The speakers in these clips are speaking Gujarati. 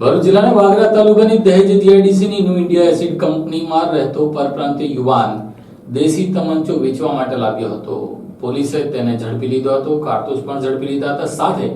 ભરૂચ જિલ્લાના વાગરા તાલુકાની દહેજ જીઆઈડીસીની ન્યૂ ઇન્ડિયા એસિડ કંપનીમાં રહેતો પરપ્રાંતીય યુવાન દેશી તમંચો વેચવા માટે લાવ્યો હતો. પોલીસે તેને ઝડપી લીધો હતો, કારતૂસ પણ ઝડપી લીધા હતા. સાથે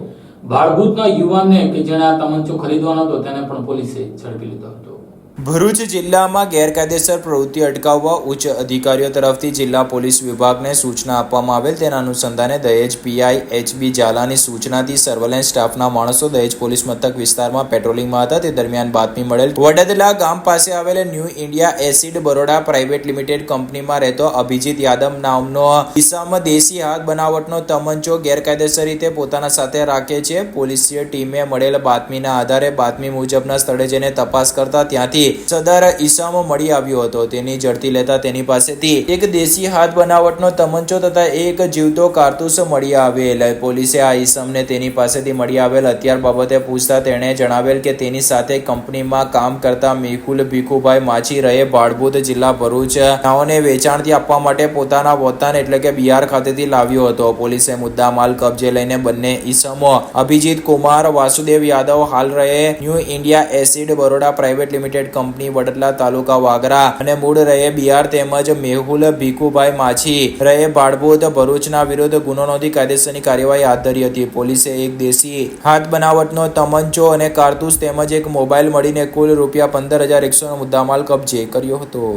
ભાડભૂતના યુવાનને કે જેણે આ તમંચો ખરીદવાનો હતો, તેને પણ પોલીસે ઝડપી લીધો હતો. ભરૂચ જિલ્લામાં ગેરકાયદેસર પ્રવૃત્તિ અટકાવવા ઉચ્ચ અધિકારીઓ તરફથી જિલ્લા પોલીસ વિભાગને સૂચના આપવામાં આવેલ. તેના અનુસંધાને દહેજ પીઆઈ એચબી ઝાલાની સૂચનાથી સર્વેલન્સ સ્ટાફના માણસો દહેજ પોલીસ મથક વિસ્તારમાં પેટ્રોલિંગમાં હતા. તે દરમિયાન બાતમી મળેલ, વડદલા ગામ પાસે આવેલ New India acid Baroda private limited કંપનીમાં રહેતો અભિજીત યાદવ નામનો કિસ્સામાં દેશી હાથ બનાવટનો તમંચો ગેરકાયદેસર રીતે પોતાના સાથે રાખે છે. પોલીસીય ટીમે મળેલ બાતમીના આધારે બાતમી મુજબના સ્થળે જઈને તપાસ કરતા ત્યાંથી સદર ઈસામો મળી આવ્યો હતો. તેની ઝડપી લેતા તેની પાસેથી એક દેશી હાથ બનાવટનો તમંચો તથા એક જીવતો કારતૂસ મળી આવેલ. પોલીસે આ ઈસમને તેની પાસેથી મળી આવેલ. હથિયાર બાબતે પૂછતા તેણે જણાવેલ કે તેની સાથે કંપનીમાં કામ કરતા મેહુલ ભીખુભાઈ માછી રહે ભાડભૂત જિલ્લા ભરૂચ નાઓને વેચાણથી આપવા માટે પોતાના વતન એટલે કે બિહાર ખાતેથી લાવ્યો હતો. પોલીસે મુદ્દામાલ કબજે લઈને બંને ઈસમો, અભિજીત કુમાર, વાસુદેવ યાદવ, હાલ રહે new India acid Baroda private limited company Vadla તાલુકા વાગરા અને મૂળ રહે બિહાર તેમજ મેહુલ ભીખુભાઈ માછી રહે ભાડભૂત ભરૂચના વિરુદ્ધ ગુનો નોંધી કાયદેસરની કાર્યવાહી હાથ ધરી હતી. પોલીસે એક દેશી હાથ બનાવટનો તમંચો અને કારતૂસ તેમજ એક મોબાઈલ મળીને કુલ રૂપિયા પંદર હજાર એકસોનો મુદ્દામાલ કબજે કર્યો હતો.